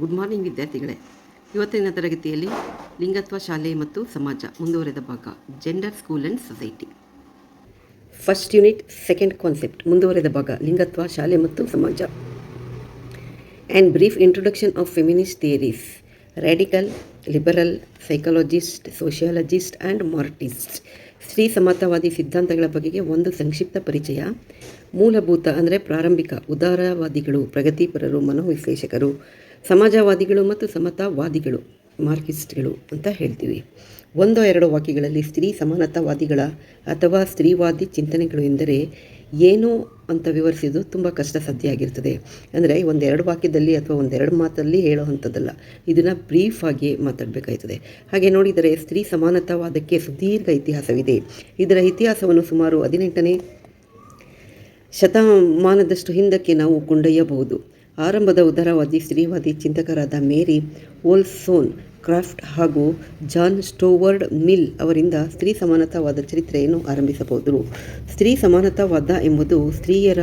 Good morning ವಿದ್ಯಾರ್ಥಿಗಳೇ. ಇವತ್ತಿನ ತರಗತಿಯಲ್ಲಿ ಲಿಂಗತ್ವ ಶಾಲೆ ಮತ್ತು ಸಮಾಜ ಮುಂದುವರೆದ ಭಾಗ gender school and society first unit second concept ಮುಂದುವರೆದ ಭಾಗ, ಲಿಂಗತ್ವ ಶಾಲೆ ಮತ್ತು ಸಮಾಜ. And brief introduction of feminist theories radical liberal psychologist sociologist and Marxist ಸ್ತ್ರೀ ಸಮತಾವಾದಿ ಸಿದ್ಧಾಂತಗಳ ಬಗೆಗೆ ಒಂದು ಸಂಕ್ಷಿಪ್ತ ಪರಿಚಯ. ಮೂಲಭೂತ ಅಂದರೆ ಪ್ರಾರಂಭಿಕ ಉದಾರವಾದಿಗಳು, ಪ್ರಗತಿಪರರು, ಮನೋವಿಶ್ಲೇಷಕರು. ಸಮಾಜವಾದಿಗಳು ಮತ್ತು ಸಮತಾವಾದಿಗಳು ಮಾರ್ಕಿಸ್ಟ್ಗಳು ಅಂತ ಹೇಳ್ತೀವಿ. ಒಂದು ಎರಡು ವಾಕ್ಯಗಳಲ್ಲಿ ಸ್ತ್ರೀ ಸಮಾನತಾವಾದಿಗಳ ಅಥವಾ ಸ್ತ್ರೀವಾದಿ ಚಿಂತನೆಗಳು ಎಂದರೆ ಏನು ಅಂತ ವಿವರಿಸೋದು ತುಂಬ ಕಷ್ಟ ಸಾಧ್ಯ ಆಗಿರ್ತದೆ. ಅಂದರೆ ಒಂದೆರಡು ವಾಕ್ಯದಲ್ಲಿ ಅಥವಾ ಒಂದೆರಡು ಮಾತಲ್ಲಿ ಹೇಳುವಂಥದ್ದಲ್ಲ. ಇದನ್ನು ಬ್ರೀಫ್ ಆಗಿ ಮಾತಾಡಬೇಕಾಯ್ತದೆ. ಹಾಗೆ ನೋಡಿದರೆ ಸ್ತ್ರೀ ಸಮಾನತಾವಾದಕ್ಕೆ ಸುದೀರ್ಘ ಇತಿಹಾಸವಿದೆ. ಇದರ ಇತಿಹಾಸವನ್ನು ಸುಮಾರು ಹದಿನೆಂಟನೇ ಶತಮಾನದಷ್ಟು ಹಿಂದಕ್ಕೆ ನಾವು ಕೊಂಡೊಯ್ಯಬಹುದು. ಆರಂಭದ ಉದಾರವಾದಿ ಸ್ತ್ರೀವಾದಿ ಚಿಂತಕರಾದ ಮೇರಿ ಓಲ್ಸೋನ್ ಕ್ರಾಫ್ಟ್ ಹಾಗೂ ಜಾನ್ ಸ್ಟೋವರ್ಡ್ ಮಿಲ್ ಅವರಿಂದ ಸ್ತ್ರೀ ಸಮಾನತಾವಾದ ಚರಿತ್ರೆಯನ್ನು ಆರಂಭಿಸಬಹುದು. ಸ್ತ್ರೀ ಸಮಾನತಾವಾದ ಎಂಬುದು ಸ್ತ್ರೀಯರ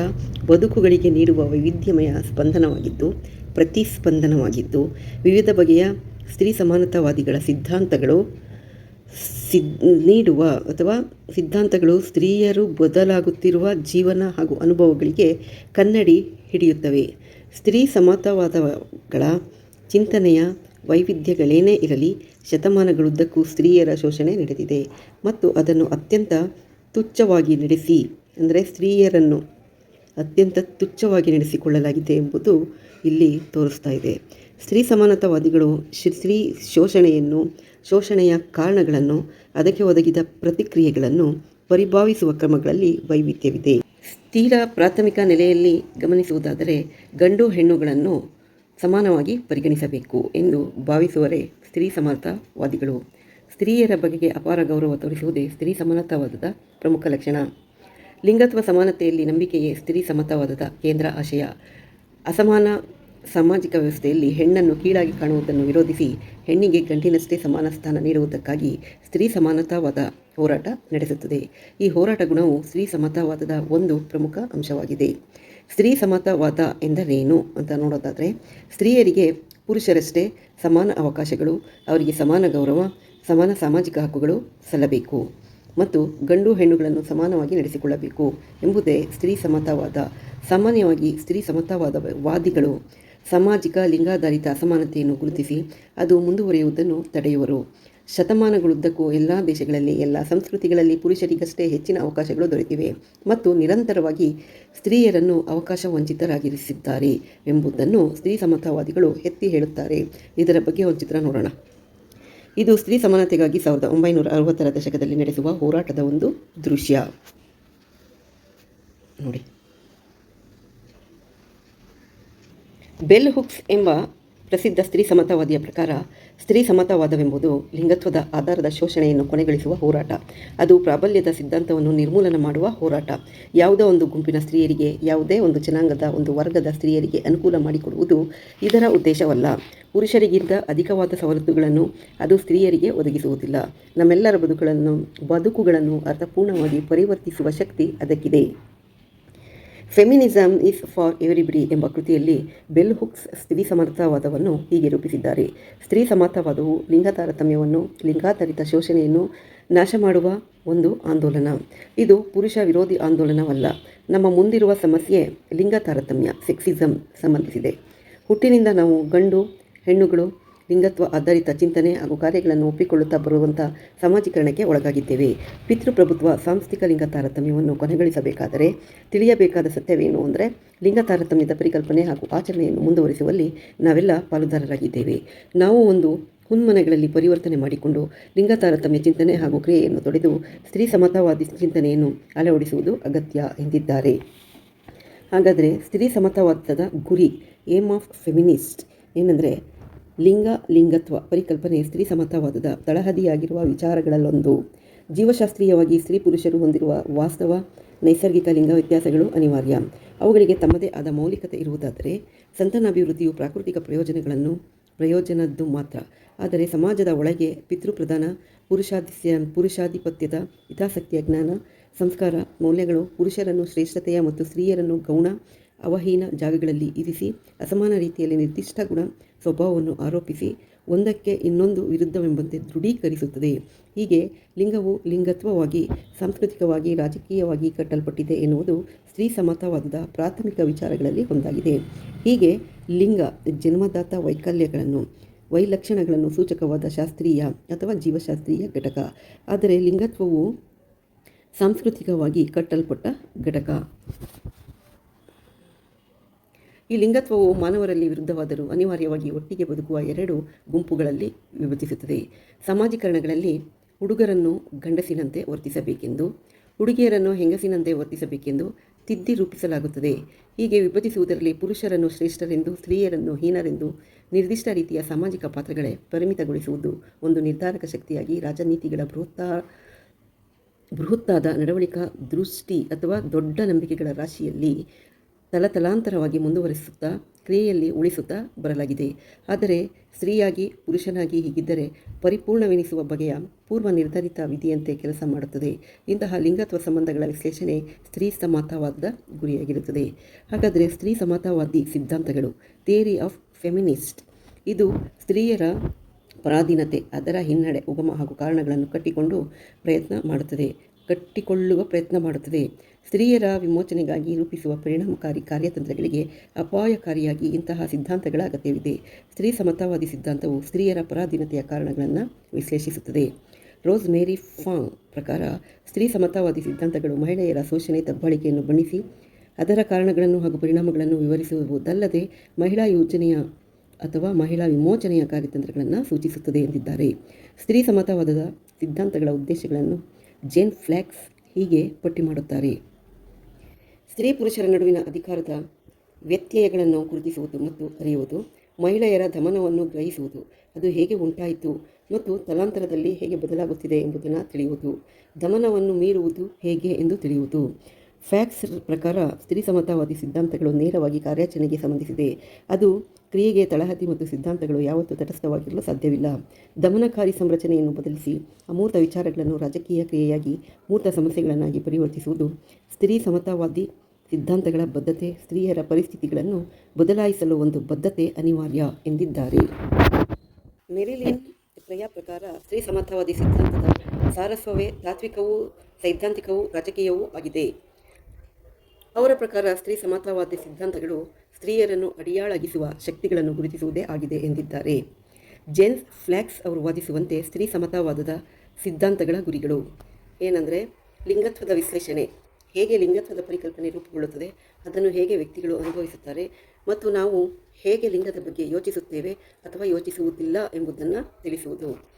ಬದುಕುಗಳಿಗೆ ನೀಡುವ ವೈವಿಧ್ಯಮಯ ಸ್ಪಂದನವಾಗಿದ್ದು, ಪ್ರತಿಸ್ಪಂದನವಾಗಿದ್ದು, ವಿವಿಧ ಬಗೆಯ ಸ್ತ್ರೀ ಸಮಾನತಾವಾದಿಗಳ ಸಿದ್ಧಾಂತಗಳು ಸಿದ್, ನೀಡುವ ಅಥವಾ ಸಿದ್ಧಾಂತಗಳು ಸ್ತ್ರೀಯರು ಬದಲಾಗುತ್ತಿರುವ ಜೀವನ ಹಾಗೂ ಅನುಭವಗಳಿಗೆ ಕನ್ನಡಿ ಹಿಡಿಯುತ್ತವೆ. ಸ್ತ್ರೀ ಸಮತವಾದಗಳ ಚಿಂತನೆಯ ವೈವಿಧ್ಯಗಳೇನೇ ಇರಲಿ, ಶತಮಾನಗಳುದ್ದಕ್ಕೂ ಸ್ತ್ರೀಯರ ಶೋಷಣೆ ನಡೆದಿದೆ ಮತ್ತು ಅದನ್ನು ಅತ್ಯಂತ ತುಚ್ಛವಾಗಿ ನಡೆಸಿ, ಅಂದರೆ ಸ್ತ್ರೀಯರನ್ನು ಅತ್ಯಂತ ತುಚ್ಛವಾಗಿ ನಡೆಸಿಕೊಳ್ಳಲಾಗಿದೆ ಎಂಬುದು ಇಲ್ಲಿ ತೋರಿಸ್ತಾ ಇದೆ. ಸ್ತ್ರೀ ಸಮಾನತಾವಾದಿಗಳು ಸ್ತ್ರೀ ಶೋಷಣೆಯನ್ನು, ಶೋಷಣೆಯ ಕಾರಣಗಳನ್ನು, ಅದಕ್ಕೆ ಒದಗಿದ ಪ್ರತಿಕ್ರಿಯೆಗಳನ್ನು ಪರಿಭಾವಿಸುವ ಕ್ರಮಗಳಲ್ಲಿ ವೈವಿಧ್ಯವಿದೆ. ತೀರ ಪ್ರಾಥಮಿಕ ನೆಲೆಯಲ್ಲಿ ಗಮನಿಸುವುದಾದರೆ ಗಂಡು ಹೆಣ್ಣುಗಳನ್ನು ಸಮಾನವಾಗಿ ಪರಿಗಣಿಸಬೇಕು ಎಂದು ಭಾವಿಸುವರೇ ಸ್ತ್ರೀ ಸಮಾನತಾವಾದಿಗಳು ಸ್ತ್ರೀಯರ ಬಗೆಗೆ ಅಪಾರ ಗೌರವ ತೋರಿಸುವುದೇ ಸ್ತ್ರೀ ಸಮಾನತಾವಾದದ ಪ್ರಮುಖ ಲಕ್ಷಣ. ಲಿಂಗತ್ವ ಸಮಾನತೆಯಲ್ಲಿ ನಂಬಿಕೆಯೇ ಸ್ತ್ರೀ ಸಮತಾವಾದದ ಕೇಂದ್ರ ಆಶಯ. ಅಸಮಾನ ಸಾಮಾಜಿಕ ವ್ಯವಸ್ಥೆಯಲ್ಲಿ ಹೆಣ್ಣನ್ನು ಕೀಳಾಗಿ ಕಾಣುವುದನ್ನು ವಿರೋಧಿಸಿ ಹೆಣ್ಣಿಗೆ ಗಂಡಿನಷ್ಟೇ ಸಮಾನ ಸ್ಥಾನ ನೀಡುವುದಕ್ಕಾಗಿ ಸ್ತ್ರೀ ಸಮಾನತಾವಾದ ಹೋರಾಟ ನಡೆಸುತ್ತದೆ. ಈ ಹೋರಾಟ ಗುಣವು ಸ್ತ್ರೀ ಸಮತಾವಾದದ ಒಂದು ಪ್ರಮುಖ ಅಂಶವಾಗಿದೆ. ಸ್ತ್ರೀ ಸಮತಾವಾದ ಎಂದರೇನು ಅಂತ ನೋಡೋದಾದರೆ, ಸ್ತ್ರೀಯರಿಗೆ ಪುರುಷರಷ್ಟೇ ಸಮಾನ ಅವಕಾಶಗಳು, ಅವರಿಗೆ ಸಮಾನ ಗೌರವ, ಸಮಾನ ಸಾಮಾಜಿಕ ಹಕ್ಕುಗಳು ಸಲ್ಲಬೇಕು ಮತ್ತು ಗಂಡು ಹೆಣ್ಣುಗಳನ್ನು ಸಮಾನವಾಗಿ ನಡೆಸಿಕೊಳ್ಳಬೇಕು ಎಂಬುದೇ ಸ್ತ್ರೀ ಸಮತಾವಾದ. ಸಾಮಾನ್ಯವಾಗಿ ಸ್ತ್ರೀ ಸಮತಾವಾದ ವಾದಿಗಳು ಸಾಮಾಜಿಕ, ಲಿಂಗಾಧಾರಿತ ಅಸಮಾನತೆಯನ್ನು ಗುರುತಿಸಿ ಅದು ಮುಂದುವರಿಯುವುದನ್ನು ತಡೆಯುವರು. ಶತಮಾನಗಳುದ್ದಕ್ಕೂ ಎಲ್ಲ ದೇಶಗಳಲ್ಲಿ, ಎಲ್ಲ ಸಂಸ್ಕೃತಿಗಳಲ್ಲಿ ಪುರುಷರಿಗಷ್ಟೇ ಹೆಚ್ಚಿನ ಅವಕಾಶಗಳು ದೊರೆತಿವೆ ಮತ್ತು ನಿರಂತರವಾಗಿ ಸ್ತ್ರೀಯರನ್ನು ಅವಕಾಶ ವಂಚಿತರಾಗಿರಿಸಿದ್ದಾರೆ ಎಂಬುದನ್ನು ಸ್ತ್ರೀ ಸಮತಾವಾದಿಗಳು ಎತ್ತಿ ಹೇಳುತ್ತಾರೆ. ಇದರ ಬಗ್ಗೆ ಒಂದು ಚಿತ್ರ ನೋಡೋಣ. ಇದು ಸ್ತ್ರೀ ಸಮಾನತೆಗಾಗಿ ಸಾವಿರದ ಒಂಬೈನೂರ ಅರವತ್ತರ ದಶಕದಲ್ಲಿ ನಡೆಸುವ ಹೋರಾಟದ ಒಂದು ದೃಶ್ಯ. ನೋಡಿ. ಬೆಲ್ ಹುಕ್ಸ್ ಎಂಬ ಪ್ರಸಿದ್ಧ ಸ್ತ್ರೀ ಸಮತಾವಾದಿಯ ಪ್ರಕಾರ ಸ್ತ್ರೀ ಸಮತಾವಾದವೆಂಬುದು ಲಿಂಗತ್ವದ ಆಧಾರದ ಶೋಷಣೆಯನ್ನು ಕೊನೆಗಳಿಸುವ ಹೋರಾಟ. ಅದು ಪ್ರಾಬಲ್ಯದ ಸಿದ್ಧಾಂತವನ್ನು ನಿರ್ಮೂಲನ ಮಾಡುವ ಹೋರಾಟ. ಯಾವುದೋ ಒಂದು ಗುಂಪಿನ ಸ್ತ್ರೀಯರಿಗೆ, ಯಾವುದೇ ಒಂದು ಜನಾಂಗದ ಒಂದು ವರ್ಗದ ಸ್ತ್ರೀಯರಿಗೆ ಅನುಕೂಲ ಮಾಡಿಕೊಡುವುದು ಇದರ ಉದ್ದೇಶವಲ್ಲ. ಪುರುಷರಿಗಿಂತ ಅಧಿಕವಾದ ಸವಲತ್ತುಗಳನ್ನು ಅದು ಸ್ತ್ರೀಯರಿಗೆ ಒದಗಿಸುವುದಿಲ್ಲ. ನಮ್ಮೆಲ್ಲರ ಬದುಕುಗಳನ್ನು ಬದುಕುಗಳನ್ನು ಅರ್ಥಪೂರ್ಣವಾಗಿ ಪರಿವರ್ತಿಸುವ ಶಕ್ತಿ ಅದಕ್ಕಿದೆ. ಫೆಮಿನಿಸಮ್ ಇಸ್ ಫಾರ್ ಎವ್ರಿಬಡಿ ಎಂಬ ಕೃತಿಯಲ್ಲಿ ಬೆಲ್ ಹುಕ್ಸ್ ಸ್ತ್ರೀ ಸಮರ್ಥವಾದವನ್ನು ಹೀಗೆ ರೂಪಿಸಿದ್ದಾರೆ. ಸ್ತ್ರೀ ಸಮರ್ಥವಾದವು ಲಿಂಗ ತಾರತಮ್ಯವನ್ನು, ಲಿಂಗಾಧಾರಿತ ಶೋಷಣೆಯನ್ನು ನಾಶ ಮಾಡುವ ಒಂದು ಆಂದೋಲನ. ಇದು ಪುರುಷ ವಿರೋಧಿ ಆಂದೋಲನವಲ್ಲ. ನಮ್ಮ ಮುಂದಿರುವ ಸಮಸ್ಯೆ ಲಿಂಗ ತಾರತಮ್ಯ ಸೆಕ್ಸಿಸಮ್ ಸಂಬಂಧಿಸಿದೆ. ಹುಟ್ಟಿನಿಂದ ನಾವು ಗಂಡು, ಹೆಣ್ಣುಗಳು ಲಿಂಗತ್ವ ಆಧಾರಿತ ಚಿಂತನೆ ಹಾಗೂ ಕಾರ್ಯಗಳನ್ನು ಒಪ್ಪಿಕೊಳ್ಳುತ್ತಾ ಬರುವಂಥ ಸಮಾಜೀಕರಣಕ್ಕೆ ಒಳಗಾಗಿದ್ದೇವೆ. ಪಿತೃಪ್ರಭುತ್ವ ಸಾಂಸ್ಥಿಕ ಲಿಂಗ ತಾರತಮ್ಯವನ್ನು ಕೊನೆಗೊಳಿಸಬೇಕಾದರೆ ತಿಳಿಯಬೇಕಾದ ಸತ್ಯವೇನು ಅಂದರೆ ಲಿಂಗ ತಾರತಮ್ಯದ ಪರಿಕಲ್ಪನೆ ಹಾಗೂ ಆಚರಣೆಯನ್ನು ಮುಂದುವರಿಸುವಲ್ಲಿ ನಾವೆಲ್ಲ ಪಾಲುದಾರರಾಗಿದ್ದೇವೆ. ನಾವು ಒಂದು ಹುನ್ಮನೆಗಳಲ್ಲಿ ಪರಿವರ್ತನೆ ಮಾಡಿಕೊಂಡು ಲಿಂಗ ತಾರತಮ್ಯ ಚಿಂತನೆ ಹಾಗೂ ಕ್ರಿಯೆಯನ್ನು ತೊಡೆದು ಸ್ತ್ರೀ ಸಮತಾವಾದಿ ಚಿಂತನೆಯನ್ನು ಅಳವಡಿಸುವುದು ಅಗತ್ಯ ಎಂದಿದ್ದಾರೆ. ಹಾಗಾದರೆ ಸ್ತ್ರೀ ಸಮತಾವಾದದ ಗುರಿ ಏಮ್ ಆಫ್ ಫೆಮಿನಿಸ್ಟ್ ಏನಂದರೆ ಲಿಂಗ, ಲಿಂಗತ್ವ, ಪರಿಕಲ್ಪನೆ, ಸ್ತ್ರೀ ಸಮತಾವಾದದ ತಳಹದಿಯಾಗಿರುವ ವಿಚಾರಗಳಲ್ಲೊಂದು. ಜೀವಶಾಸ್ತ್ರೀಯವಾಗಿ ಸ್ತ್ರೀ ಪುರುಷರು ಹೊಂದಿರುವ ವಾಸ್ತವ, ನೈಸರ್ಗಿಕ ಲಿಂಗ ವ್ಯತ್ಯಾಸಗಳು ಅನಿವಾರ್ಯ. ಅವುಗಳಿಗೆ ತಮ್ಮದೇ ಆದ ಮೌಲಿಕತೆ ಇರುವುದಾದರೆ ಸಂತಾನಾಭಿವೃದ್ಧಿಯು ಪ್ರಾಕೃತಿಕ ಪ್ರಯೋಜನಗಳನ್ನು, ಪ್ರಯೋಜನದ್ದು ಮಾತ್ರ. ಆದರೆ ಸಮಾಜದ ಒಳಗೆ ಪಿತೃಪ್ರಧಾನ ಪುರುಷಾಧಿಸ್ಯ ಪುರುಷಾಧಿಪತ್ಯದ ಹಿತಾಸಕ್ತಿಯ ಜ್ಞಾನ, ಸಂಸ್ಕಾರ, ಮೌಲ್ಯಗಳು ಪುರುಷರನ್ನು ಶ್ರೇಷ್ಠತೆಯ ಮತ್ತು ಸ್ತ್ರೀಯರನ್ನು ಗೌಣ ಅವಹೀನ ಜಾಗಗಳಲ್ಲಿ ಇರಿಸಿ ಅಸಮಾನ ರೀತಿಯಲ್ಲಿ ನಿರ್ದಿಷ್ಟ ಗುಣ ಸ್ವಭಾವವನ್ನು ಆರೋಪಿಸಿ ಒಂದಕ್ಕೆ ಇನ್ನೊಂದು ವಿರುದ್ಧವೆಂಬಂತೆ ದೃಢೀಕರಿಸುತ್ತದೆ. ಹೀಗೆ ಲಿಂಗವು ಲಿಂಗತ್ವವಾಗಿ, ಸಾಂಸ್ಕೃತಿಕವಾಗಿ, ರಾಜಕೀಯವಾಗಿ ಕಟ್ಟಲ್ಪಟ್ಟಿದೆ ಎನ್ನುವುದು ಸ್ತ್ರೀ ಸಮತಾವಾದದ ಪ್ರಾಥಮಿಕ ವಿಚಾರಗಳಲ್ಲಿ ಒಂದಾಗಿದೆ. ಹೀಗೆ ಲಿಂಗ, ಜನ್ಮದಾತ ವೈಕಲ್ಯಗಳನ್ನು, ವೈಲಕ್ಷಣಗಳನ್ನು ಸೂಚಕವಾದ ಶಾಸ್ತ್ರೀಯ ಅಥವಾ ಜೀವಶಾಸ್ತ್ರೀಯ ಘಟಕ. ಆದರೆ ಲಿಂಗತ್ವವು ಸಾಂಸ್ಕೃತಿಕವಾಗಿ ಕಟ್ಟಲ್ಪಟ್ಟ ಘಟಕ. ಈ ಲಿಂಗತ್ವವು ಮಾನವರಲ್ಲಿ ವಿರುದ್ಧವಾದರೂ ಅನಿವಾರ್ಯವಾಗಿ ಒಟ್ಟಿಗೆ ಬದುಕುವ ಎರಡು ಗುಂಪುಗಳಲ್ಲಿ ವಿಭಜಿಸುತ್ತದೆ. ಸಮಾಜೀಕರಣಗಳಲ್ಲಿ ಹುಡುಗರನ್ನು ಗಂಡಸಿನಂತೆ ವರ್ತಿಸಬೇಕೆಂದು, ಹುಡುಗಿಯರನ್ನು ಹೆಂಗಸಿನಂತೆ ವರ್ತಿಸಬೇಕೆಂದು ತಿದ್ದಿ ರೂಪಿಸಲಾಗುತ್ತದೆ. ಹೀಗೆ ವಿಭಜಿಸುವುದರಲ್ಲಿ ಪುರುಷರನ್ನು ಶ್ರೇಷ್ಠರೆಂದು, ಸ್ತ್ರೀಯರನ್ನು ಹೀನರೆಂದು ನಿರ್ದಿಷ್ಟ ರೀತಿಯ ಸಾಮಾಜಿಕ ಪಾತ್ರಗಳೇ ಪರಿಮಿತಗೊಳಿಸುವುದು ಒಂದು ನಿರ್ಧಾರಕ ಶಕ್ತಿಯಾಗಿ ರಾಜನೀತಿಗಳ ಬೃಹತ್ತಾ, ಬೃಹತ್ತಾದ ನಡವಳಿಕಾ ದೃಷ್ಟಿ ಅಥವಾ ದೊಡ್ಡ ನಂಬಿಕೆಗಳ ರಾಶಿಯಲ್ಲಿ ತಲತಲಾಂತರವಾಗಿ ಮುಂದುವರಿಸುತ್ತಾ, ಕ್ರಿಯೆಯಲ್ಲಿ ಉಳಿಸುತ್ತಾ ಬರಲಾಗಿದೆ. ಆದರೆ ಸ್ತ್ರೀಯಾಗಿ ಪುರುಷನಾಗಿ ಹೀಗಿದ್ದರೆ ಪರಿಪೂರ್ಣವೆನಿಸುವ ಬಗೆಯ ಪೂರ್ವ ನಿರ್ಧರಿತ ವಿಧಿಯಂತೆ ಕೆಲಸ ಮಾಡುತ್ತದೆ. ಇಂತಹ ಲಿಂಗತ್ವ ಸಂಬಂಧಗಳ ವಿಶ್ಲೇಷಣೆ ಸ್ತ್ರೀ ಸಮತಾವಾದದ ಗುರಿಯಾಗಿರುತ್ತದೆ. ಹಾಗಾದರೆ ಸ್ತ್ರೀ ಸಮತಾವಾದಿ ಸಿದ್ಧಾಂತಗಳು, ಥಿಯರಿ ಆಫ್ ಫೆಮಿನಿಸ್ಟ್. ಇದು ಸ್ತ್ರೀಯರ ಪರಾಧೀನತೆ, ಅದರ ಹಿನ್ನಡೆ, ಉಗಮ ಹಾಗೂ ಕಾರಣಗಳನ್ನು ಕಟ್ಟಿಕೊಂಡು ಪ್ರಯತ್ನ ಮಾಡುತ್ತದೆ. ಕಟ್ಟಿಕೊಳ್ಳುವ ಪ್ರಯತ್ನ ಮಾಡುತ್ತದೆ. ಸ್ತ್ರೀಯರ ವಿಮೋಚನೆಗಾಗಿ ರೂಪಿಸುವ ಪರಿಣಾಮಕಾರಿ ಕಾರ್ಯತಂತ್ರಗಳಿಗೆ ಅಪಾಯಕಾರಿಯಾಗಿ ಇಂತಹ ಸಿದ್ಧಾಂತಗಳ ಅಗತ್ಯವಿದೆ. ಸ್ತ್ರೀ ಸಮತಾವಾದಿ ಸಿದ್ಧಾಂತವು ಸ್ತ್ರೀಯರ ಪರಾಧೀನತೆಯ ಕಾರಣಗಳನ್ನು ವಿಶ್ಲೇಷಿಸುತ್ತದೆ. ರೋಸ್ ಮೇರಿ ಫಾಂಗ್ ಪ್ರಕಾರ, ಸ್ತ್ರೀ ಸಮತಾವಾದಿ ಸಿದ್ಧಾಂತಗಳು ಮಹಿಳೆಯರ ಶೋಷಣೆ, ದಬ್ಬಾಳಿಕೆಯನ್ನು ಬಣ್ಣಿಸಿ, ಅದರ ಕಾರಣಗಳನ್ನು ಹಾಗೂ ಪರಿಣಾಮಗಳನ್ನು ವಿವರಿಸುವುದಲ್ಲದೆ ಮಹಿಳಾ ಯೋಜನೆಯ ಅಥವಾ ಮಹಿಳಾ ವಿಮೋಚನೆಯ ಕಾರ್ಯತಂತ್ರಗಳನ್ನು ಸೂಚಿಸುತ್ತದೆ ಎಂದಿದ್ದಾರೆ. ಸ್ತ್ರೀ ಸಮತಾವಾದದ ಸಿದ್ಧಾಂತಗಳ ಉದ್ದೇಶಗಳನ್ನು ಜೇನ್ ಫ್ಲ್ಯಾಕ್ಸ್ ಹೀಗೆ ಪಟ್ಟಿ ಮಾಡುತ್ತಾರೆ. ಸ್ತ್ರೀ ಪುರುಷರ ನಡುವಿನ ಅಧಿಕಾರದ ವ್ಯತ್ಯಯಗಳನ್ನು ಗುರುತಿಸುವುದು ಮತ್ತು ಅರಿಯುವುದು, ಮಹಿಳೆಯರ ದಮನವನ್ನು ಗ್ರಹಿಸುವುದು, ಅದು ಹೇಗೆ ಉಂಟಾಯಿತು ಮತ್ತು ತಲಾಂತರದಲ್ಲಿ ಹೇಗೆ ಬದಲಾಗುತ್ತಿದೆ ಎಂಬುದನ್ನು ತಿಳಿಯುವುದು, ದಮನವನ್ನು ಮೀರುವುದು ಹೇಗೆ ಎಂದು ತಿಳಿಯುವುದು. ಫ್ಯಾಕ್ಸ್ ಪ್ರಕಾರ ಸ್ತ್ರೀ ಸಮತಾವಾದಿ ಸಿದ್ಧಾಂತಗಳು ನೇರವಾಗಿ ಕಾರ್ಯಾಚರಣೆಗೆ ಸಂಬಂಧಿಸಿದೆ. ಅದು ಕ್ರಿಯೆಗೆ ತಳಹದಿ ಮತ್ತು ಸಿದ್ಧಾಂತಗಳು ಯಾವತ್ತೂ ತಟಸ್ಥವಾಗಿರಲು ಸಾಧ್ಯವಿಲ್ಲ. ದಮನಕಾರಿ ಸಂರಚನೆಯನ್ನು ಬದಲಿಸಿ ಅಮೂರ್ತ ವಿಚಾರಗಳನ್ನು ರಾಜಕೀಯ ಕ್ರಿಯೆಯಾಗಿ ಮೂರ್ತ ಸಮಸ್ಯೆಗಳನ್ನಾಗಿ ಪರಿವರ್ತಿಸುವುದು, ಸ್ತ್ರೀ ಸಮತಾವಾದಿ ಸಿದ್ಧಾಂತಗಳ ಬದ್ಧತೆ, ಸ್ತ್ರೀಯರ ಪರಿಸ್ಥಿತಿಗಳನ್ನು ಬದಲಾಯಿಸಲು ಒಂದು ಬದ್ಧತೆ ಅನಿವಾರ್ಯ ಎಂದಿದ್ದಾರೆ. ಮೆರಿಲಿನ್ ಪ್ರಯಾ ಪ್ರಕಾರ ಸ್ತ್ರೀ ಸಮತಾವಾದಿ ಸಿದ್ಧಾಂತದ ಸಾರಸ್ವವೇ ತಾತ್ವಿಕವೂ ಸೈದ್ಧಾಂತಿಕವೂ ರಾಜಕೀಯವೂ ಆಗಿದೆ. ಅವರ ಪ್ರಕಾರ ಸ್ತ್ರೀ ಸಮತಾವಾದಿ ಸಿದ್ಧಾಂತಗಳು ಸ್ತ್ರೀಯರನ್ನು ಅಡಿಯಾಳಾಗಿಸುವ ಶಕ್ತಿಗಳನ್ನು ಗುರುತಿಸುವುದೇ ಆಗಿದೆ ಎಂದಿದ್ದಾರೆ. ಜೇನ್ಸ್ ಫ್ಲ್ಯಾಕ್ಸ್ ಅವರು ವಾದಿಸುವಂತೆ ಸ್ತ್ರೀ ಸಮತಾವಾದದ ಸಿದ್ಧಾಂತಗಳ ಗುರಿಗಳು. ಏನಂದರೆ, ಲಿಂಗತ್ವದ ವಿಶ್ಲೇಷಣೆ. ಹೇಗೆ ಲಿಂಗತ್ವದ ಪರಿಕಲ್ಪನೆ ರೂಪುಗೊಳ್ಳುತ್ತದೆ, ಅದನ್ನು ಹೇಗೆ ವ್ಯಕ್ತಿಗಳು ಅನುಭವಿಸುತ್ತಾರೆ, ಮತ್ತು ನಾವು ಹೇಗೆ ಲಿಂಗದ ಬಗ್ಗೆ ಯೋಚಿಸುತ್ತೇವೆ ಅಥವಾ ಯೋಚಿಸುವುದಿಲ್ಲ ಎಂಬುದನ್ನು ತಿಳಿಸುವುದು.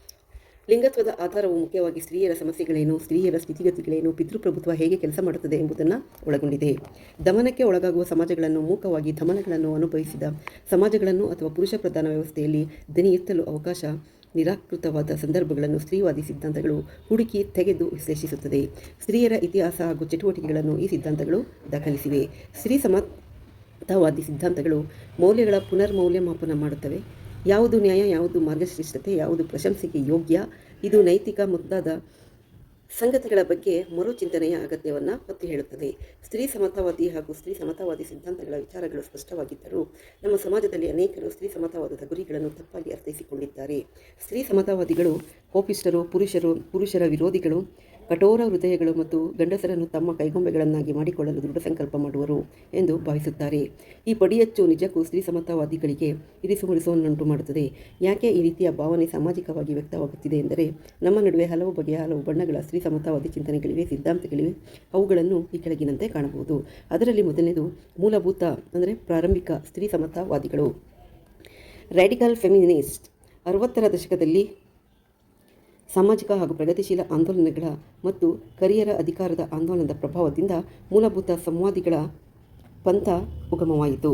ಲಿಂಗತ್ವದ ಆಧಾರವು ಮುಖ್ಯವಾಗಿ ಸ್ತ್ರೀಯರ ಸಮಸ್ಯೆಗಳೇನು, ಸ್ತ್ರೀಯರ ಸ್ಥಿತಿಗತಿಗಳೇನು, ಪಿತೃಪ್ರಭುತ್ವ ಹೇಗೆ ಕೆಲಸ ಮಾಡುತ್ತದೆ ಎಂಬುದನ್ನು ಒಳಗೊಂಡಿದೆ. ದಮನಕ್ಕೆ ಒಳಗಾಗುವ ಸಮಾಜಗಳನ್ನು ಮೂಕವಾಗಿ ದಮನಗಳನ್ನು ಅನುಭವಿಸಿದ ಸಮಾಜಗಳನ್ನು ಅಥವಾ ಪುರುಷ ಪ್ರಧಾನ ವ್ಯವಸ್ಥೆಯಲ್ಲಿ ದನಿ ಎತ್ತಲು ಅವಕಾಶ, ನಿರಾಕೃತವಾದ ಸಂದರ್ಭಗಳನ್ನು ಸ್ತ್ರೀವಾದಿ ಸಿದ್ಧಾಂತಗಳು ಹುಡುಕಿ ತೆಗೆದು ವಿಶ್ಲೇಷಿಸುತ್ತದೆ. ಸ್ತ್ರೀಯರ ಇತಿಹಾಸ ಹಾಗೂ ಚಟುವಟಿಕೆಗಳನ್ನು ಈ ಸಿದ್ಧಾಂತಗಳು ದಾಖಲಿಸಿವೆ. ಸ್ತ್ರೀ ಸಮತಾವಾದಿ ಸಿದ್ಧಾಂತಗಳು ಮೌಲ್ಯಗಳ ಪುನರ್ಮೌಲ್ಯಮಾಪನ ಮಾಡುತ್ತವೆ. ಯಾವುದು ನ್ಯಾಯ, ಯಾವುದು ಮಾರ್ಗಶ್ರೇಷ್ಠತೆ ಯಾವುದು ಪ್ರಶಂಸೆಗೆ ಯೋಗ್ಯ? ಇದು ನೈತಿಕ ಮುಂತಾದ ಸಂಗತಿಗಳ ಬಗ್ಗೆ ಮರುಚಿಂತನೆಯ ಅಗತ್ಯವನ್ನು ಒತ್ತಿ ಹೇಳುತ್ತದೆ. ಸ್ತ್ರೀ ಸಮತಾವಾದಿ ಹಾಗೂ ಸ್ತ್ರೀ ಸಮತಾವಾದಿ ಸಿದ್ಧಾಂತಗಳ ವಿಚಾರಗಳು ಸ್ಪಷ್ಟವಾಗಿದ್ದರೂ ನಮ್ಮ ಸಮಾಜದಲ್ಲಿ ಅನೇಕರು ಸ್ತ್ರೀ ಸಮತಾವಾದದ ಗುರಿಗಳನ್ನು ತಪ್ಪಾಗಿ ಅರ್ಥೈಸಿಕೊಂಡಿದ್ದಾರೆ. ಸ್ತ್ರೀ ಸಮತಾವಾದಿಗಳು ಕೋಪಿಷ್ಟರು ಪುರುಷರು, ಪುರುಷರ ವಿರೋಧಿಗಳು ಕಠೋರ ಹೃದಯಗಳು ಮತ್ತು ಗಂಡಸರನ್ನು ತಮ್ಮ ಕೈಗೊಂಬೆಗಳನ್ನಾಗಿ ಮಾಡಿಕೊಳ್ಳಲು ದೃಢ ಸಂಕಲ್ಪ ಮಾಡುವರು ಎಂದು ಭಾವಿಸುತ್ತಾರೆ. ಈ ಪಡಿಯಚ್ಚು ನಿಜಕ್ಕೂ ಸ್ತ್ರೀ ಸಮತಾವಾದಿಗಳಿಗೆ ಇರಿಸುಮುಡಿಸುವನ್ನುಂಟು ಮಾಡುತ್ತದೆ. ಯಾಕೆ ಈ ರೀತಿಯ ಭಾವನೆ ಸಾಮಾಜಿಕವಾಗಿ ವ್ಯಕ್ತವಾಗುತ್ತಿದೆ ಎಂದರೆ, ನಮ್ಮ ನಡುವೆ ಹಲವು ಬಗೆಯ ಹಲವು ಬಣ್ಣಗಳ ಸ್ತ್ರೀ ಸಮತಾವಾದಿ ಚಿಂತನೆಗಳಿವೆ, ಸಿದ್ಧಾಂತಗಳಿವೆ. ಅವುಗಳನ್ನು ಈ ಕೆಳಗಿನಂತೆ ಕಾಣಬಹುದು. ಅದರಲ್ಲಿ ಮೊದಲನೇದು ಮೂಲಭೂತ, ಅಂದರೆ ಪ್ರಾರಂಭಿಕ ಸ್ತ್ರೀ ಸಮತಾವಾದಿಗಳು. ರ್ಯಾಡಿಕಲ್ ಫೆಮಿನಿಸ್ಟ್ ಅರವತ್ತರ ದಶಕದಲ್ಲಿ ಸಾಮಾಜಿಕ ಹಾಗೂ ಪ್ರಗತಿಶೀಲ ಆಂದೋಲನಗಳ ಮತ್ತು ಕರಿಯರ ಅಧಿಕಾರದ ಆಂದೋಲನದ ಪ್ರಭಾವದಿಂದ ಮೂಲಭೂತ ಸಂವಾದಿಗಳ ಪಂಥ ಉಗಮವಾಯಿತು.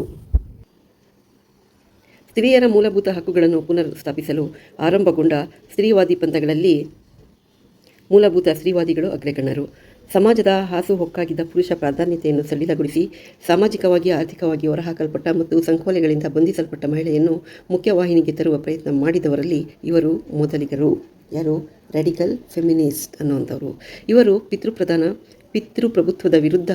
ಸ್ತ್ರೀಯರ ಮೂಲಭೂತ ಹಕ್ಕುಗಳನ್ನು ಪುನರ್ ಸ್ಥಾಪಿಸಲು ಆರಂಭಗೊಂಡ ಸ್ತ್ರೀವಾದಿ ಪಂಥಗಳಲ್ಲಿ ಮೂಲಭೂತ ಸ್ತ್ರೀವಾದಿಗಳು ಅಗ್ರಗಣ್ಯರು. ಸಮಾಜದ ಹಾಸುಹೊಕ್ಕಾಗಿದ್ದ ಪುರುಷ ಪ್ರಾಧಾನ್ಯತೆಯನ್ನು ಸಡಿಲಗೊಳಿಸಿ ಸಾಮಾಜಿಕವಾಗಿ, ಆರ್ಥಿಕವಾಗಿ ಹೊರಹಾಕಲ್ಪಟ್ಟ ಮತ್ತು ಸಂಕೋಲೆಗಳಿಂದ ಬಂಧಿಸಲ್ಪಟ್ಟ ಮಹಿಳೆಯನ್ನು ಮುಖ್ಯವಾಹಿನಿಗೆ ತರುವ ಪ್ರಯತ್ನ ಮಾಡಿದವರಲ್ಲಿ ಇವರು ಮೊದಲಿಗರು. ಯಾರು? ರೆಡಿಕಲ್ ಫೆಮಿನಿಸ್ಟ್ ಅನ್ನುವಂಥವ್ರು. ಇವರು ಪಿತೃಪ್ರಧಾನ, ಪಿತೃಪ್ರಭುತ್ವದ ವಿರುದ್ಧ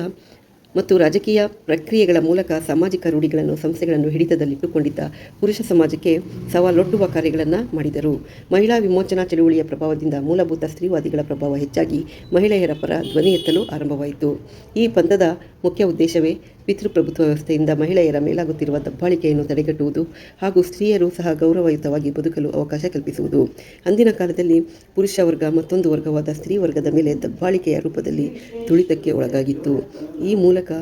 ಮತ್ತು ರಾಜಕೀಯ ಪ್ರಕ್ರಿಯೆಗಳ ಮೂಲಕ ಸಾಮಾಜಿಕ ರೂಢಿಗಳನ್ನು, ಸಂಸ್ಥೆಗಳನ್ನು ಹಿಡಿತದಲ್ಲಿಟ್ಟುಕೊಂಡಿದ್ದ ಪುರುಷ ಸಮಾಜಕ್ಕೆ ಸವಾಲೊಡ್ಡುವ ಕಾರ್ಯಗಳನ್ನು ಮಾಡಿದರು. ಮಹಿಳಾ ವಿಮೋಚನಾ ಚಳುವಳಿಯ ಪ್ರಭಾವದಿಂದ ಮೂಲಭೂತ ಸ್ತ್ರೀವಾದಿಗಳ ಪ್ರಭಾವ ಹೆಚ್ಚಾಗಿ ಮಹಿಳೆಯರ ಪರ ಧ್ವನಿ ಎತ್ತಲು ಆರಂಭವಾಯಿತು. ಈ ಪಂಥದ ಮುಖ್ಯ ಉದ್ದೇಶವೇ ಪಿತೃಪ್ರಭುತ್ವ ವ್ಯವಸ್ಥೆಯಿಂದ ಮಹಿಳೆಯರ ಮೇಲಾಗುತ್ತಿರುವ ದಬ್ಬಾಳಿಕೆಯನ್ನು ತಡೆಗಟ್ಟುವುದು ಹಾಗೂ ಸ್ತ್ರೀಯರು ಸಹ ಗೌರವಯುತವಾಗಿ ಬದುಕಲು ಅವಕಾಶ ಕಲ್ಪಿಸುವುದು. ಅಂದಿನ ಕಾಲದಲ್ಲಿ ಪುರುಷ ವರ್ಗ ಮತ್ತೊಂದು ವರ್ಗವಾದ ಸ್ತ್ರೀ ವರ್ಗದ ಮೇಲೆ ದಬ್ಬಾಳಿಕೆಯ ರೂಪದಲ್ಲಿ ತುಳಿತಕ್ಕೆ ಒಳಗಾಗಿತ್ತು. ಈ ಮೂಲಕ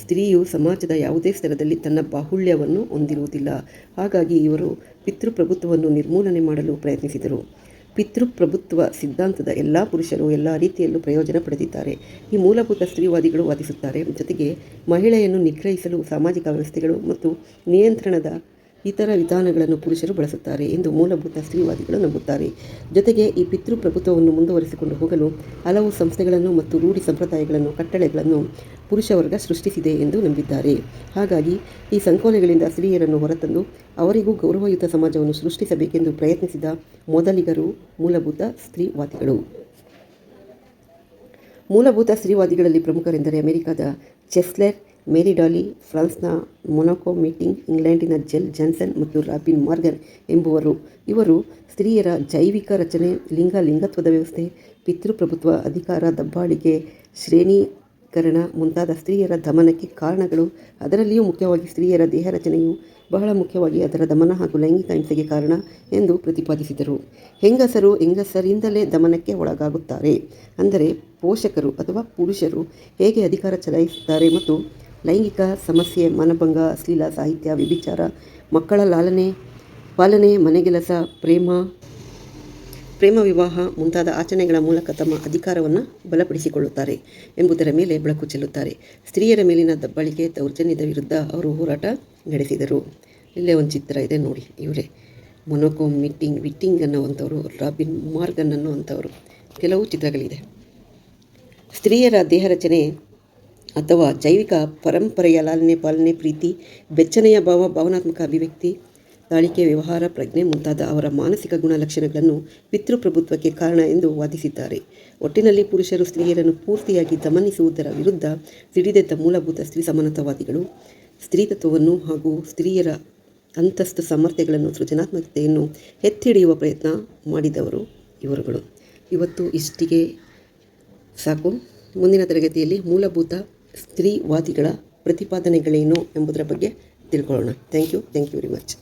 ಸ್ತ್ರೀಯು ಸಮಾಜದ ಯಾವುದೇ ಸ್ಥಳದಲ್ಲಿ ತನ್ನ ಬಾಹುಳ್ಯವನ್ನು ಹೊಂದಿರುವುದಿಲ್ಲ. ಹಾಗಾಗಿ ಇವರು ಪಿತೃಪ್ರಭುತ್ವವನ್ನು ನಿರ್ಮೂಲನೆ ಮಾಡಲು ಪ್ರಯತ್ನಿಸಿದರು. ಪಿತೃಪ್ರಭುತ್ವ ಸಿದ್ಧಾಂತದ ಎಲ್ಲ ಪುರುಷರು ಎಲ್ಲ ರೀತಿಯಲ್ಲೂ ಪ್ರಯೋಜನ ಪಡೆದಿದ್ದಾರೆ. ಈ ಮೂಲಭೂತ ಸ್ತ್ರೀವಾದಿಗಳು ವಾದಿಸುತ್ತಾರೆ. ಜೊತೆಗೆ ಮಹಿಳೆಯನ್ನು ನಿಗ್ರಹಿಸಲು ಸಾಮಾಜಿಕ ವ್ಯವಸ್ಥೆಗಳು ಮತ್ತು ನಿಯಂತ್ರಣದ ಇತರ ವಿಧಾನಗಳನ್ನು ಪುರುಷರು ಬಳಸುತ್ತಾರೆ ಎಂದು ಮೂಲಭೂತ ಸ್ತ್ರೀವಾದಿಗಳು ನಂಬುತ್ತಾರೆ. ಜೊತೆಗೆ ಈ ಪಿತೃಪ್ರಭುತ್ವವನ್ನು ಮುಂದುವರಿಸಿಕೊಂಡು ಹೋಗಲು ಹಲವು ಸಂಸ್ಥೆಗಳನ್ನು ಮತ್ತು ರೂಢಿ ಸಂಪ್ರದಾಯಗಳನ್ನು, ಕಟ್ಟಳೆಗಳನ್ನು ಪುರುಷ ವರ್ಗ ಸೃಷ್ಟಿಸಿದೆ ಎಂದು ನಂಬಿದ್ದಾರೆ. ಹಾಗಾಗಿ ಈ ಸಂಕೋಲೆಗಳಿಂದ ಸ್ತ್ರೀಯರನ್ನು ಹೊರತಂದು ಅವರಿಗೂ ಗೌರವಯುತ ಸಮಾಜವನ್ನು ಸೃಷ್ಟಿಸಬೇಕೆಂದು ಪ್ರಯತ್ನಿಸಿದ ಮೊದಲಿಗರು ಮೂಲಭೂತ ಸ್ತ್ರೀವಾದಿಗಳು. ಮೂಲಭೂತ ಸ್ತ್ರೀವಾದಿಗಳಲ್ಲಿ ಪ್ರಮುಖರೆಂದರೆ ಅಮೆರಿಕದ ಚೆಸ್ಲೆರ್, ಮೇರಿ ಡಾಲಿ, ಫ್ರಾನ್ಸ್ನ ಮೊನಾಕೊ, ಮೀಟಿಂಗ್, ಇಂಗ್ಲೆಂಡಿನ ಜೆಲ್ ಜಾನ್ಸನ್ ಮತ್ತು ರಾಬಿನ್ ಮಾರ್ಗನ್ ಎಂಬುವರು. ಇವರು ಸ್ತ್ರೀಯರ ಜೈವಿಕ ರಚನೆ ಲಿಂಗ ಲಿಂಗತ್ವದ ವ್ಯವಸ್ಥೆ, ಪಿತೃಪ್ರಭುತ್ವ, ಅಧಿಕಾರ, ದಬ್ಬಾಳಿಕೆ ಶ್ರೇಣೀಕರಣ ಮುಂತಾದ ಸ್ತ್ರೀಯರ ದಮನಕ್ಕೆ ಕಾರಣಗಳು, ಅದರಲ್ಲಿಯೂ ಮುಖ್ಯವಾಗಿ ಸ್ತ್ರೀಯರ ದೇಹ ರಚನೆಯು ಬಹಳ ಮುಖ್ಯವಾಗಿ ಅದರ ದಮನ ಹಾಗೂ ಲೈಂಗಿಕ ಹಿಂಸೆಗೆ ಕಾರಣ ಎಂದು ಪ್ರತಿಪಾದಿಸಿದರು. ಹೆಂಗಸರು ಹೆಂಗಸರಿಂದಲೇ ದಮನಕ್ಕೆ ಒಳಗಾಗುತ್ತಾರೆ? ಅಂದರೆ ಪೋಷಕರು ಅಥವಾ ಪುರುಷರು ಹೇಗೆ ಅಧಿಕಾರ ಚಲಾಯಿಸುತ್ತಾರೆ ಮತ್ತು ಲೈಂಗಿಕ ಸಮಸ್ಯೆ, ಮನಭಂಗ, ಅಶ್ಲೀಲ ಸಾಹಿತ್ಯ, ವ್ಯಭಿಚಾರ, ಮಕ್ಕಳ ಲಾಲನೆ, ಪಾಲನೆ, ಮನೆಗೆಲಸ, ಪ್ರೇಮ ಪ್ರೇಮ ವಿವಾಹ ಮುಂತಾದ ಆಚರಣೆಗಳ ಮೂಲಕ ತಮ್ಮ ಅಧಿಕಾರವನ್ನು ಬಲಪಡಿಸಿಕೊಳ್ಳುತ್ತಾರೆ ಎಂಬುದರ ಮೇಲೆ ಬೆಳಕು ಚೆಲ್ಲುತ್ತಾರೆ. ಸ್ತ್ರೀಯರ ಮೇಲಿನ ದಬ್ಬಾಳಿಕೆ, ದೌರ್ಜನ್ಯದ ವಿರುದ್ಧ ಅವರು ಹೋರಾಟ ನಡೆಸಿದರು. ಇಲ್ಲೇ ಒಂದು ಚಿತ್ರ ಇದೆ ನೋಡಿ ಇವರೇ. ಮೊನೊಕೊ ಮಿಟ್ಟಿಂಗ್, ವಿಟ್ಟಿಂಗ್ ಅನ್ನುವಂಥವರು, ರಾಬಿನ್ ಮಾರ್ಗನ್ ಅನ್ನುವಂಥವರು. ಕೆಲವು ಚಿತ್ರಗಳಿದೆ. ಸ್ತ್ರೀಯರ ದೇಹ ರಚನೆ ಅಥವಾ ಜೈವಿಕ ಪರಂಪರೆಯ ಲಾಲನೆ ಪಾಲನೆ, ಪ್ರೀತಿ, ಬೆಚ್ಚನೆಯ ಭಾವ, ಭಾವನಾತ್ಮಕ ಅಭಿವ್ಯಕ್ತಿ ತಾಳಿಕೆ ವ್ಯವಹಾರ ಪ್ರಜ್ಞೆ ಮುಂತಾದ ಅವರ ಮಾನಸಿಕ ಗುಣಲಕ್ಷಣಗಳನ್ನು ಪಿತೃಪ್ರಭುತ್ವಕ್ಕೆ ಕಾರಣ ಎಂದು ವಾದಿಸಿದ್ದಾರೆ. ಒಟ್ಟಿನಲ್ಲಿ ಪುರುಷರು ಸ್ತ್ರೀಯರನ್ನು ಪೂರ್ತಿಯಾಗಿ ದಮನಿಸುವುದರ ವಿರುದ್ಧ ಸಿಡಿದೆದ್ದ ಮೂಲಭೂತ ಸ್ತ್ರೀ ಸಮಾನತಾವಾದಿಗಳು, ಸ್ತ್ರೀತತ್ವವನ್ನು ಹಾಗೂ ಸ್ತ್ರೀಯರ ಅಂತಸ್ತು ಸಾಮರ್ಥ್ಯಗಳನ್ನು ಸೃಜನಾತ್ಮಕತೆಯನ್ನು ಎತ್ತಿಡಿಯುವ ಪ್ರಯತ್ನ ಮಾಡಿದವರು ಇವರುಗಳು. ಇವತ್ತು ಇಷ್ಟಿಗೆ ಸಾಕು. ಮುಂದಿನ ತರಗತಿಯಲ್ಲಿ ಮೂಲಭೂತ ಸ್ತ್ರೀವಾದಿಗಳ ಪ್ರತಿಪಾದನೆಗಳೇನು ಎಂಬುದರ ಬಗ್ಗೆ ತಿಳ್ಕೊಳ್ಳೋಣ. Thank you thank you very much